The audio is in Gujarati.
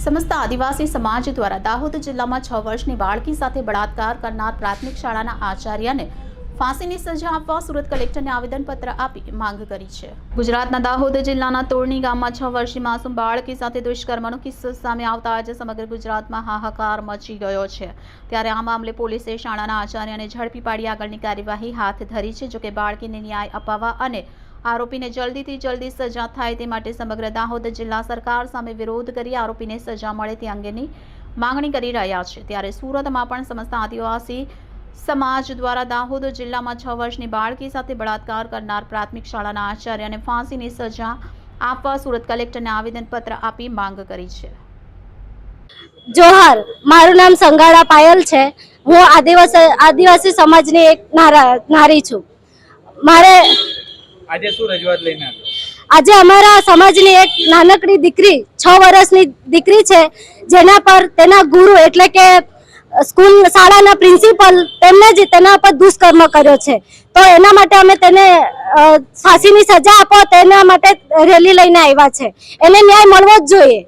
સમસ્ત આદિવાસી સમાજ દ્વારા દાહોદ જિલ્લામાં છ વર્ષની બાળકી સાથે બળાત્કાર કરનાર પ્રાથમિક શાળાના આચાર્યને ફાંસીની સજા આપવા સુરત કલેક્ટરને આવેદનપત્ર આપી માંગ કરી છે. ગુજરાતના દાહોદ જિલ્લાના તોરણી ગામમાં છ વર્ષની માસૂમ બાળકી સાથે દુષ્કર્મનો કિસ્સો સામે આવતા આજે સમગ્ર ગુજરાતમાં હાહાકાર મચી ગયો છે. ત્યારે આ મામલે પોલીસે શાળાના આચાર્યને ઝડપી પાડી આગળની કાર્યવાહી હાથ ધરી છે, જોકે બાળકીને ન્યાય અપાવવા અને આરોપીને જલ્દીથી જલ્દી સજા થાય તે માટે સમગ્ર દાહોદ જિલ્લા સરકાર સામે વિરોધ કરી આરોપીને સજા મળે તે અંગેની માંગણી કરી રહ્યા છે. ત્યારે સુરતમાં પણ સમસ્ત આદિવાસી સમાજ દ્વારા દાહોદ જિલ્લામાં છ વર્ષની બાળકી સાથે બળાત્કાર કરનાર પ્રાથમિક શાળાના આચાર્યને ફાંસીની સજા આપવા સુરત કલેક્ટરને આવેદનપત્ર આપી માંગ કરી છે. જોહર, મારું નામ સંગાડા પાયલ છે. હું આદિવાસી આદિવાસી સમાજની એક નારા છું. મારે આજે શું રજૂઆત લઈને આજે અમારા સમાજની એક નાનકડી દીકરી, છ વર્ષની દીકરી છે, જેના પર તેના ગુરુ એટલે કે સ્કૂલ શાળાના પ્રિન્સિપલ તેમને જ તેના પર દુષ્કર્મ કર્યો છે. તો એના માટે અમે તેને ફાંસીની સજા આપો તેના માટે રેલી લઈને આવ્યા છે. એને ન્યાય મળવો જ જોઈએ.